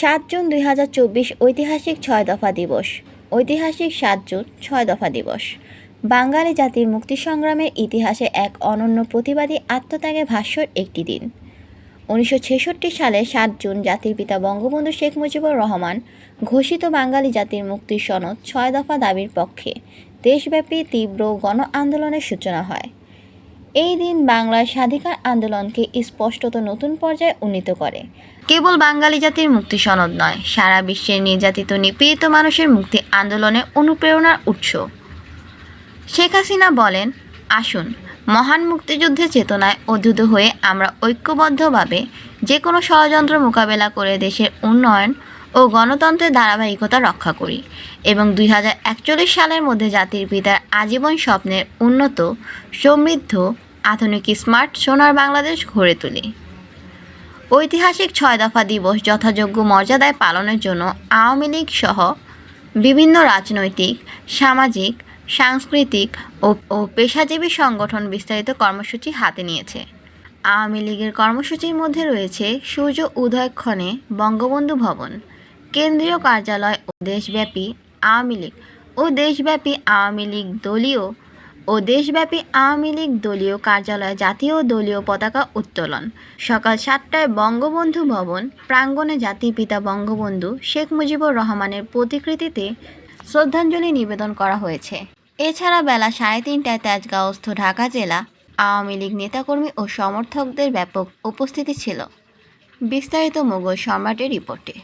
সাত জুন দুই হাজার চব্বিশ ঐতিহাসিক ছয় দফা দিবস। ঐতিহাসিক সাত জুন ছয় দফা দিবস। বাঙালি জাতির মুক্তি সংগ্রামের ইতিহাসে এক অনন্য প্রতিবাদী আত্মত্যাগের ভাষ্যর একটি দিন। উনিশশো ছেষট্টি সালে সাত জুন জাতির পিতা বঙ্গবন্ধু শেখ মুজিবুর রহমান ঘোষিত বাঙালি জাতির মুক্তির সনদ ছয় দফা দাবির পক্ষে দেশব্যাপী তীব্র গণ আন্দোলনের সূচনা হয়। এই দিন বাংলার স্বাধিকার আন্দোলনকে স্পষ্টত নতুন পর্যায়ে উন্নীত করে। কেবল বাঙালি জাতির মুক্তি সনদ নয়, সারা বিশ্বের নির্যাতিত, নিপীড়িত মানুষের মুক্তি আন্দোলনে অনুপ্রেরণার উৎস। শেখ হাসিনা বলেন, আসুন, মহান মুক্তিযুদ্ধের চেতনায় অধুত হয়ে আমরা ঐক্যবদ্ধভাবে যে কোনো ষড়যন্ত্র মোকাবেলা করে দেশের উন্নয়ন ও গণতন্ত্রের ধারাবাহিকতা রক্ষা করি এবং দুই হাজার একচল্লিশ সালের মধ্যে জাতির পিতার আজীবন স্বপ্নের উন্নত, সমৃদ্ধ আধুনিক স্মার্ট সোনার বাংলাদেশ গড়ে তুলি। ঐতিহাসিক ছয় দফা দিবস যথাযোগ্য মর্যাদায় পালনের জন্য আওয়ামী লীগ সহ বিভিন্ন রাজনৈতিক, সামাজিক, সাংস্কৃতিক ও পেশাজীবী সংগঠন বিস্তারিত কর্মসূচি হাতে নিয়েছে। আওয়ামী লীগের কর্মসূচির মধ্যে রয়েছে সূর্য উদয়ক্ষণে বঙ্গবন্ধু ভবন, কেন্দ্রীয় কার্যালয় ও দেশব্যাপী আওয়ামী লীগ ও দেশব্যাপী আওয়ামী লীগ দলীয় ও দেশব্যাপী আওয়ামী লীগ দলীয় কার্যালয়ে জাতীয় দলীয় পতাকা উত্তোলন। সকাল সাতটায় বঙ্গবন্ধু ভবন, প্রাঙ্গণে জাতির পিতা বঙ্গবন্ধু শেখ মুজিবুর রহমানের প্রতিকৃতিতে শ্রদ্ধাঞ্জলি নিবেদন করা হয়েছে। এছাড়া বেলা সাড়ে তিনটায় তেজগাঁওস্থ ঢাকা জেলা আওয়ামী লীগ নেতাকর্মী ও সমর্থকদের ব্যাপক উপস্থিতি ছিল। বিস্তারিত মোগল সম্রাটের রিপোর্টে।